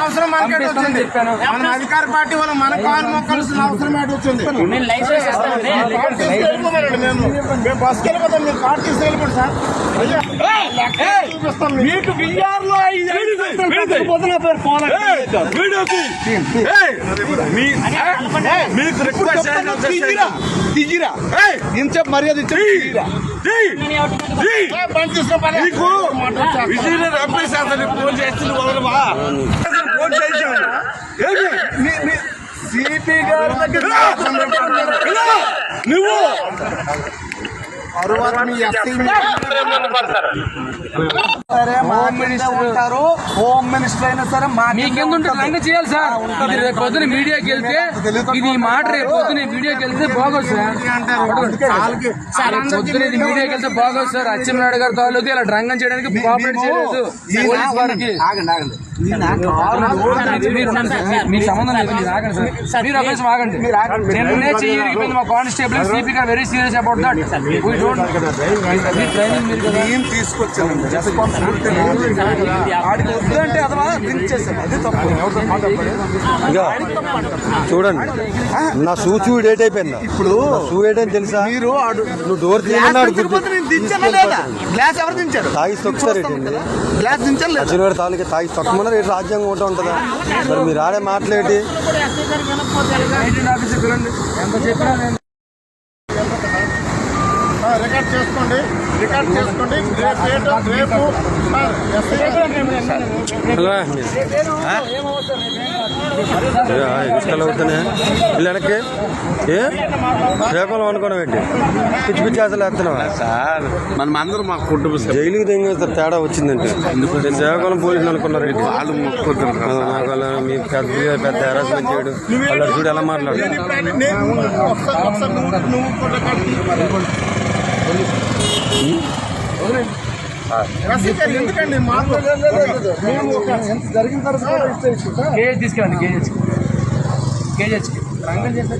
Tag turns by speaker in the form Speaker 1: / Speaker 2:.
Speaker 1: అవసరం మనకే వచ్చింది. మన అధికార పార్టీ వాళ్ళు మన కాలు మొక్కాల్సిన అవసరం ఏంటి వచ్చింది. మేము. బస్కి వెళ్ళిపోతాం సార్. మీకు.
Speaker 2: మీకు రిక్వెస్ట్
Speaker 1: ఇంతసేపు మర్యాద ఇచ్చి ఏ, బండి తీసుకో పద.
Speaker 2: నీకు విజయ్ రమేష్ అతని ఫోన్ చేస్తుంది వదలమా ఫోన్ చేశాను
Speaker 1: సిపి గారి దగ్గర
Speaker 2: నువ్వు!
Speaker 3: సరే హోమ్ మినిస్టర్ ఉంటారు. హోమ్ మినిస్టర్ అయినా సరే మీకెందు ఉంటుంది. అన్ని చేయాలి సార్? ఇది రేపు పొద్దున మీడియాకి వెళ్తే ఇది మాట రేపు పొద్దున మీడియాకి వెళ్తే బాగోదు సార్. పొద్దున ఇది మీడియాకి వెళ్తే బాగోదు సార్. అచ్చెన్నాయుడు గారి తాలూకు ఇలా డ్రంగం చేయడానికి కోఆపరేట్ చేయలేదు పోలీస్ వారికి.
Speaker 1: ఆగండి ఆగండి.
Speaker 3: మీకు సంబంధం లేదు మీరు ఆగండి సార్ మీరు ఒక నిమిషం ఆగండి. నిన్ననే చెయ్యి విరిగిపోయింది మా కానిస్టేబుల్ సిపి గారు very serious about that we don't me training మీరు కదా. డ్రింక్ చేశాను అది తప్పు
Speaker 4: ఇక చూడండి. నా షూ చూ డేట్ అయిపోయిందా. ఇప్పుడు షూ తెలుసా?
Speaker 1: మీరు
Speaker 4: నువ్వు డోర్
Speaker 1: గ్లాస్ ఎవరు దించారు?
Speaker 4: తాగి
Speaker 1: గ్లాస్
Speaker 4: తాలూకా తొక్కమన్నారు రేటు రాజ్యాంగం ఒకటి ఉంటుందా? మరి మీరు ఆడే మాట్లాడి
Speaker 1: రికార్డ్ చేసుకోండి రికార్డ్ చేసుకోండి. రేపు రేపు
Speaker 4: ఇసుకలు అవుతున్నాయి వెనక్కి? ఏ? శ్రీకాకుళం అనుకోవడం ఏంటి? పిచ్చి పిచ్చి ఆశలు వేస్తున్నావా
Speaker 2: సార్ మనం అందరం మా కుటుంబ.
Speaker 4: జైలుకి తెంగేస్తారు తేడా వచ్చిందంటే. శ్రీకాకుళం పోలీసులు అనుకున్నారు ఏంటి?
Speaker 2: వాళ్ళు
Speaker 4: వాళ్ళ మీ పెద్ద పెద్ద హెరాస్మెంట్ చేయడు. వాళ్ళు చూడు ఎలా మాట్లాడు
Speaker 3: కేజీ తీసుకెళ్ళండి కేజీహెచ్ కేజీహెచ్ రంగం చేస్తే.